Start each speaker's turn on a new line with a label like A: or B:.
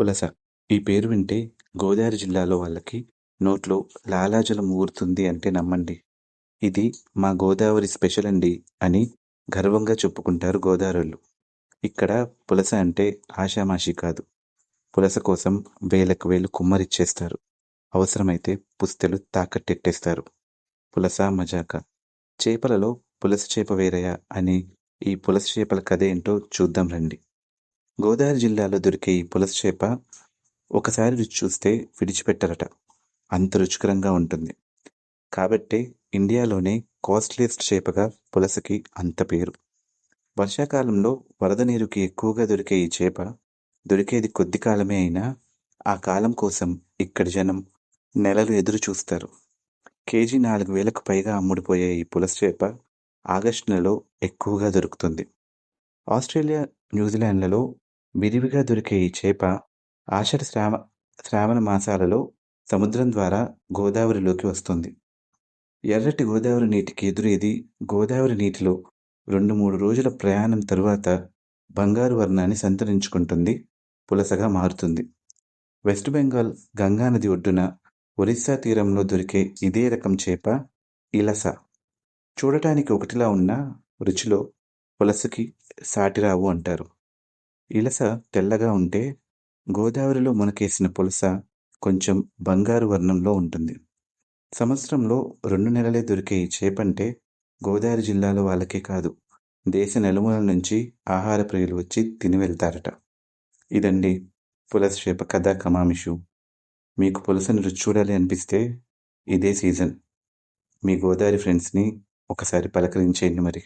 A: పులస. ఈ పేరు వింటే గోదావరి జిల్లాలో వాళ్ళకి నోట్లో లాలాజలం ఊరుతుంది అంటే నమ్మండి. ఇది మా గోదావరి స్పెషల్ అండి అని గర్వంగా చెప్పుకుంటారు గోదావరిలు. ఇక్కడ పులస అంటే ఆషామాషి కాదు. పులస కోసం వేలకు వేలు కుమ్మరిచ్చేస్తారు. అవసరమైతే పుస్తెలు తాకట్టెట్టేస్తారు. పులస మజాక. చేపలలో పులస చేప వేరయా అని ఈ పులస చేపల కథ ఏంటో చూద్దాం రండి. గోదావరి జిల్లాలో దొరికే ఈ పులస చేప ఒకసారి రుచి చూస్తే విడిచిపెట్టరట. అంత రుచికరంగా ఉంటుంది. కాబట్టే ఇండియాలోనే కాస్ట్లీయెస్ట్ చేపగా పులసకి అంత పేరు. వర్షాకాలంలో వరద నీరుకి ఎక్కువగా దొరికే ఈ చేప దొరికేది కొద్ది కాలమే అయినా ఆ కాలం కోసం ఇక్కడి జనం నెలలు ఎదురు చూస్తారు. కేజీ నాలుగు వేలకు పైగా అమ్ముడుపోయే ఈ పులస చేప ఆగస్టు నెలలో ఎక్కువగా దొరుకుతుంది. ఆస్ట్రేలియా న్యూజిలాండ్లలో విరివిగా దొరికే ఈ చేప ఆషాఢ శ్రావ శ్రావణ మాసాలలో సముద్రం ద్వారా గోదావరిలోకి వస్తుంది. ఎర్రటి గోదావరి నీటికి ఎదురేది గోదావరి నీటిలో రెండు మూడు రోజుల ప్రయాణం తరువాత బంగారు వర్ణాన్ని సంతరించుకుంటుంది పులసగా మారుతుంది. వెస్ట్ బెంగాల్ గంగానది ఒడ్డున ఒరిస్సా తీరంలో దొరికే ఇదే రకం చేప ఇలస. చూడటానికి ఒకటిలా ఉన్న రుచిలో పులసకి సాటిరావు అంటారు. ఇలస తెల్లగా ఉంటే గోదావరిలో మునకేసిన పులస కొంచెం బంగారు వర్ణంలో ఉంటుంది. సంవత్సరంలో రెండు నెలలే దొరికే ఈ చేపంటే గోదావరి జిల్లాలో వాళ్ళకే కాదు దేశ నలుమూలల నుంచి ఆహార ప్రియులు వచ్చి తిని వెళ్తారట. ఇదండి పులస చేప కథ కమామిషు. మీకు పులసని రుచి చూడాలి అనిపిస్తే ఇదే సీజన్. మీ గోదావరి ఫ్రెండ్స్ని ఒకసారి పలకరించేయండి మరి.